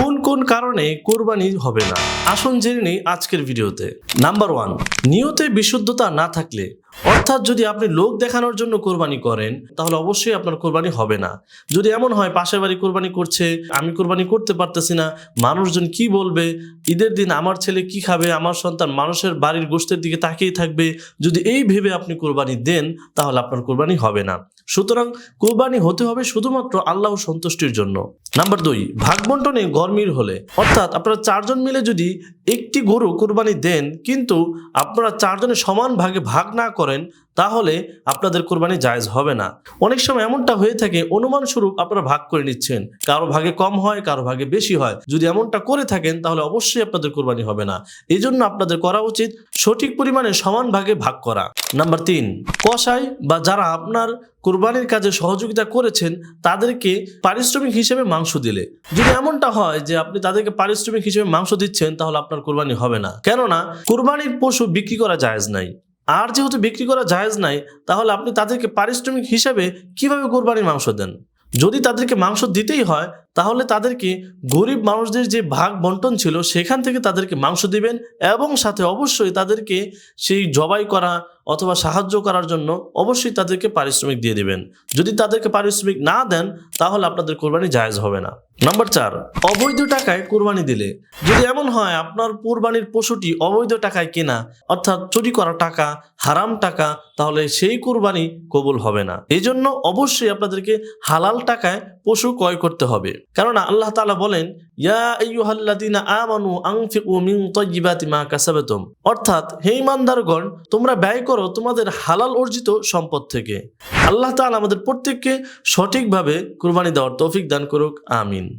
কোন কোন কারণে কোরবানি হবে না? আসুন জেনে নিই আজকের ভিডিওতে। নাম্বার ওয়ান নিয়তে বিশুদ্ধতা না থাকলে, অর্থাৎ যদি আপনি লোক দেখানোর জন্য কোরবানি করেন, তাহলে অবশ্যই আপনার কোরবানি হবে না। যদি এমন হয়, পাশের বাড়ি কোরবানি করছে, আমি কোরবানি করতে পারতেছি না, মানুষজন কি বলবে? ঈদের দিন আমার ছেলে কি খাবে? আমার সন্তান মানুষের বাড়ির গোষ্ঠের দিকে তাকিয়ে থাকবে। যদি এই ভেবে আপনি কোরবানি দেন, তাহলে আপনার কোরবানি হবে না। সুতরাং কোরবানি হতে হবে শুধুমাত্র আল্লাহ সন্তুষ্টির জন্য। নাম্বার দুই ভাগ বন্টনে গরমির হলে। অর্থাৎ আপনারা চারজন মিলে যদি একটি গরু কোরবানি দেন, কিন্তু আপনারা চারজনে সমান ভাগে ভাগ না করেন তাহলে আপনাদের কোরবানি জায়েজ হবে না। অনেক সময় এমনটা হয়ে থাকে অনুমান স্বরূপ আপনারা ভাগ করে নিচ্ছেন। কারও ভাগে কম হয়, কারও ভাগে বেশি হয়। যদি এমনটা করে থাকেন, তাহলে অবশ্যই আপনাদের কোরবানি হবে না। এই জন্য আপনাদের করা উচিত সঠিক পরিমাণে সমান ভাগে ভাগ করা। নাম্বার তিন কষাই বা যারা আপনার কোরবানির কাজে সহযোগিতা করেছেন, তাদেরকে পারিশ্রমিক হিসেবে মাংস দিলে। যদি এমনটা হয় যে আপনি তাদেরকে পারিশ্রমিক হিসেবে মাংস দিচ্ছেন, তাহলে আপনার কোরবানি হবে না। কেননা, কোরবানির পশু বিক্রি করা জায়েজ নাই। আর যেহেতু বিক্রি করা জায়েজ নাই, তাহলে আপনি তাদেরকে পারিশ্রমিক হিসাবে কীভাবে কোরবানির মাংস দেন? যদি তাদেরকে মাংস দিতেই হয়, তাহলে তাদেরকে গরিব মানুষদের যে ভাগ বন্টন ছিল, সেখান থেকে তাদেরকে মাংস দিবেন এবং সাথে অবশ্যই তাদেরকে সেই জবাই করা অথবা সাহায্য করার জন্য অবশ্যই তাদেরকে পারিশ্রমিক দিয়ে দিবেন। যদি তাদেরকে পারিশ্রমিক না দেন, তাহলে আপনাদের কোরবানি জায়েজ হবে না। নাম্বার চার, অবৈধ টাকায় কোরবানি দিলে। যদি এমন হয়, আপনার কোরবানির পশুটি অবৈধ টাকায় কেনা, অর্থাৎ চুরি করা টাকা, হারাম টাকা, তাহলে সেই কোরবানি কবুল হবে না। এই জন্য অবশ্যই আপনাদেরকে হালাল টাকায় পশু ক্রয় করতে হবে। কেননা আল্লাহ তালা বলেন ইয়া মা অর্থাৎ তোমরা ব্যয় করো তোমাদের হালাল অর্জিত সম্পদ থেকে। আল্লাহ আমাদের প্রত্যেককে সঠিকভাবে কুরবানি দেওয়ার তৌফিক দান করুক, আমিন।